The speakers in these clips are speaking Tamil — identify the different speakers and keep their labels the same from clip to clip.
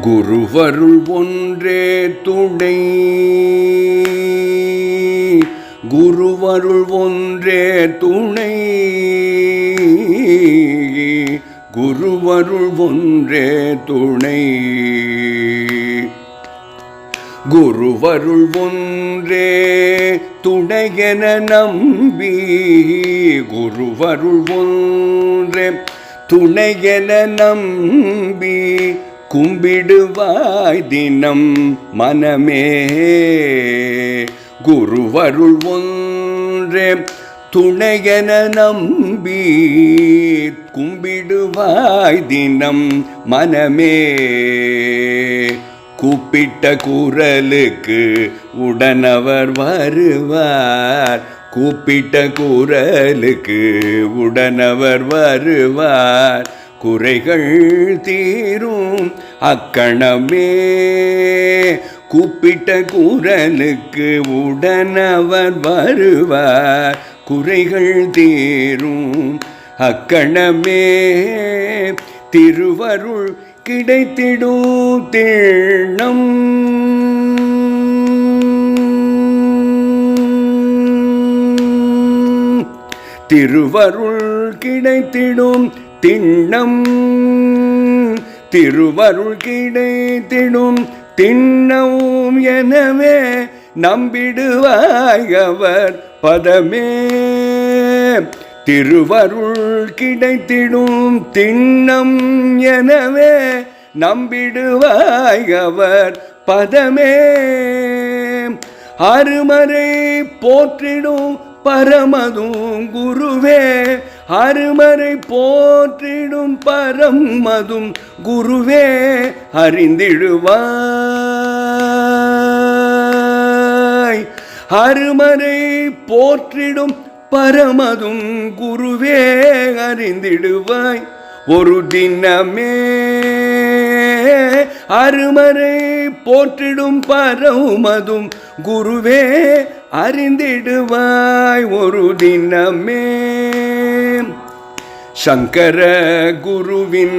Speaker 1: குருவருள் ஒன்றே துணை. குருவருள் ஒன்றே துணை. குருவருள் ஒன்றே துணை. குருவருள் ஒன்றே துணையென நம்பி. குருவருள் ஒன்றே துணையென நம்பி. கும்பிடுவாய் தினம் மனமே. குருவருள் ஒன்றே துணையன நம்பி கும்பிடுவாய் தினம் மனமே. கூப்பிட்ட குரலுக்கு உடனவர் வருவார். கூப்பிட்ட குரலுக்கு உடனவர் வருவார். குறைகள் தீரும். அக்கணமே கூப்பிட்ட குரலுக்கு உடனவர் வருவார். குறைகள் தீரும். அக்கணமே திருவருள் கிடைத்திடும் தேணம் திருவருள் கிடைத்திடும் திண்ணம். திருவருள் கிடைத்திடும் திண்ணவும் எனவே நம்பிடுவாய் அவர் பதமே. திருவருள் கிடைத்திடும் திண்ணம் எனவே நம்பிடுவாய் அவர் பதமே. அருமறை போற்றிடும் பரமதும் குருவே. அருமறை போற்றிடும் பரமதும் குருவே அறிந்திடுவாய். அருமறை போற்றிடும் பரமதும் குருவே அறிந்திடுவாய். ஒரு தினமே அருமறை போற்றிடும் பரமதும் குருவே அறிந்திடுவாய். ஒரு தினமே சங்கர குருவின்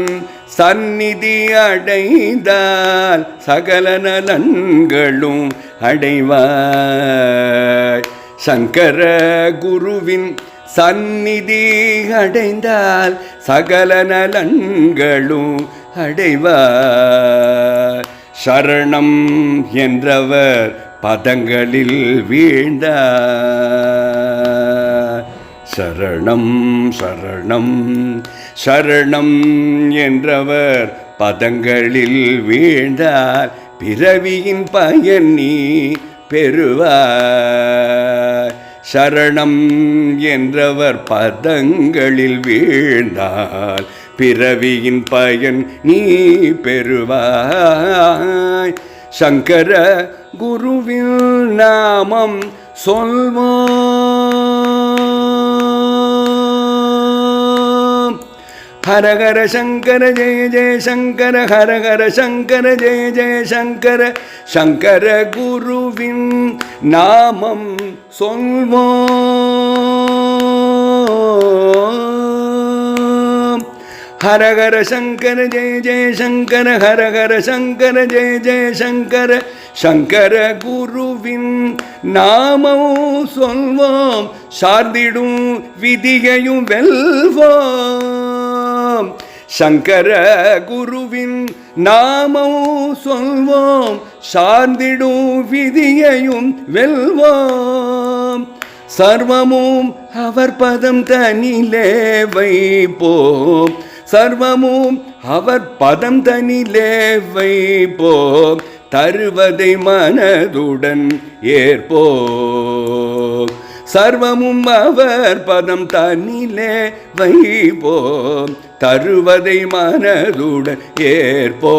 Speaker 1: சந்நிதி அடைந்தால் சகல நலன்களும் அடைவாய். சங்கர குருவின் சந்நிதி அடைந்தால் சகல நலன்களும் அடைவார் சரணம் என்றவர் பதங்களில் வீழ்ந்தார். சரணம் சரணம். சரணம் என்றவர் பதங்களில் வீழ்ந்தார் பிறவியின் பயன் நீ பெறுவார் சரணம் என்றவர் பதங்களில் வீழ்ந்தால் பிறவியின் பயன் நீ பெறுவாய். சங்கர குருவின் நாமம் சொல்வோம். ஹரஹர சங்கர ஜெய ஜெய சங்கர ஹரஹர சங்கர ஜெய ஜெய சங்கர. சங்கர குருவின் நாமம் சொல்வோம். ஹரஹர சங்கர ஜெய ஜெய சங்கர ஹரஹர சங்கர ஜெய ஜெய சங்கர. சங்கர குருவின் நாமம் சொல்வோம். சார்ந்திடும் விதியையும் வெல்வோம். சங்கர குருவின் நாமம் சொல்வோம் சார்ந்திடும் விதியையும் வெல்வோம். சர்வமும் அவர் பதம் தனிலே வைப்போம். சர்வமும் அவர் பதம் தனிலே வைப்போம். தருவதை மனதுடன் ஏற்போம். சர்வமும் அவர் பதம் தனிலே வைப்போம். தருவதை மனதுடன் ஏற்போ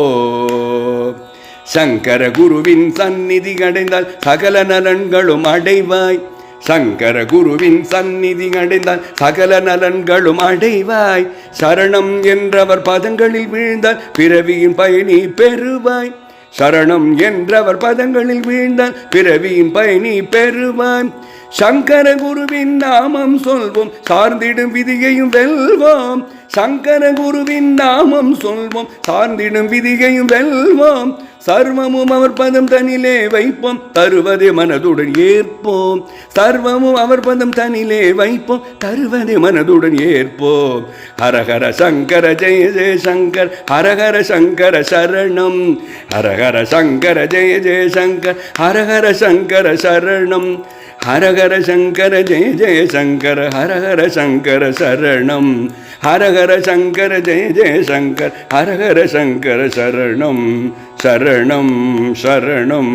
Speaker 1: சங்கர குருவின் சந்நிதி அடைந்தால் சகல நலன்களும் அடைவாய். சங்கர குருவின் சந்நிதி அடைந்தால் சகல நலன்களும் அடைவாய். சரணம் என்றவர் பதங்களில் வீழ்ந்தால் பிறவியின் பயனி பெறுவாய். சரணம் என்றவர் பதங்களில் வீழ்ந்தால் பிறவியின் பயனி பெறுவான். சங்கர குருவின் நாமம் சொல்வோம். சார்ந்திடும் விதியையும் வெல்வோம். சங்கர குருவின் நாமம் சொல்வோம். சார்ந்திடும் விதியையும் வெல்வோம். சர்வமும் அவர் பதம் தனிலே வைப்போம். தருவதே மனதுடன் ஏற்போம். சர்வமும் அவர் பதம் தனிலே வைப்போம். தருவதே மனதுடன் ஏற்போம். ஹரஹர சங்கர ஜெய ஜெய சங்கர். ஹரஹர சங்கர சரணம். ஹரஹர சங்கர ஜெய ஜெய சங்கர். ஹரஹர சங்கர சரணம். ஹரஹர சங்கர ஜெய ஜெய சங்கர. ஹரஹர சங்கர சரணம். ஹரஹர சங்கர ஜெய ஜெய சங்கர். ஹரஹர சங்கர சரணம். சரணம் சரணம்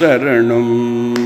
Speaker 1: சரணம்.